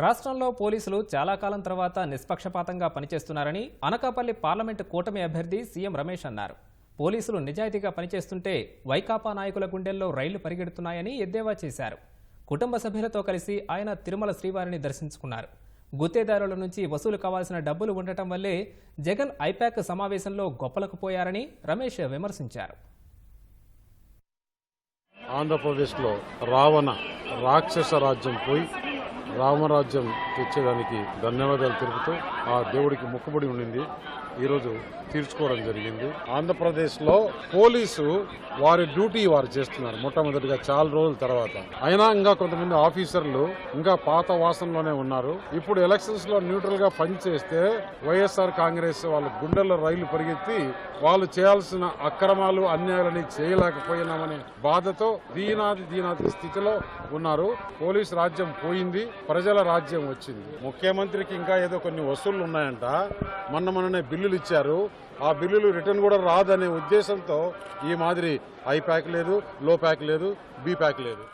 రాష్ట్రంలో పోలీసులు చాలా కాలం తర్వాత నిష్పక్షపాతంగా పనిచేస్తున్నారని అనకాపల్లి పార్లమెంటు కూటమి అభ్యర్థి సీఎం రమేష్ అన్నారు. పోలీసులు నిజాయితీగా పనిచేస్తుంటే వైకాపా నాయకుల గుండెల్లో రైళ్ళు పరిగెడుతున్నాయని ఎద్దేవా చేశారు. కుటుంబ సభ్యులతో కలిసి ఆయన తిరుమల శ్రీవారిని దర్శించుకున్నారు. గుత్తేదారుల నుంచి వసూలు కావాల్సిన డబ్బులు ఉండటం వల్లే జగన్ ఐపాక్ సమావేశంలో గొప్పలకు పోయారని రమేష్ విమర్శించారు. ఆంధ్రప్రదేశ్లో రావణ రాక్షస రాజ్యం పోయి రామరాజ్యం తెచ్చేదానికి ధన్యవాదాలు తెలుపుతూ ఆ దేవుడికి మొక్కుబడి ఉండింది. ఈరోజు తీర్చుకోవడం జరిగింది. ఆంధ్రప్రదేశ్లో పోలీసు వారి డ్యూటీ వారు చేస్తున్నారు మొట్టమొదటిగా చాలా రోజుల తర్వాత. అయినా ఇంకా కొంతమంది ఆఫీసర్లు ఇంకా పాత వాసనలోనే ఉన్నారు. ఇప్పుడు ఎలక్షన్స్లో న్యూట్రల్గా పనిచేస్తే వైఎస్ఆర్ కాంగ్రెస్ వాళ్ళ గుండెల్లో రైలు పరిగెత్తి వాళ్ళు చేయాల్సిన అక్రమాలు అన్యాయాలని చేయలేకపోయినామనే బాధతో దీనాది దీనాది స్థితిలో ఉన్నారు. పోలీస్ రాజ్యం పోయింది. ప్రజల రాజ్యం వచ్చింది. ముఖ్యమంత్రికి ఇంకా ఏదో కొన్ని వసూళ్ళు ఉన్నాయంట. మొన్న మొన్ననే బిల్లులు ఇచ్చారు. ఆ బిల్లులు రిటర్న్ కూడా రాదనే ఉద్దేశంతో ఈ మాదిరి ఐ ప్యాక్ లేదు లో ప్యాక్ లేదు బి ప్యాక్ లేదు.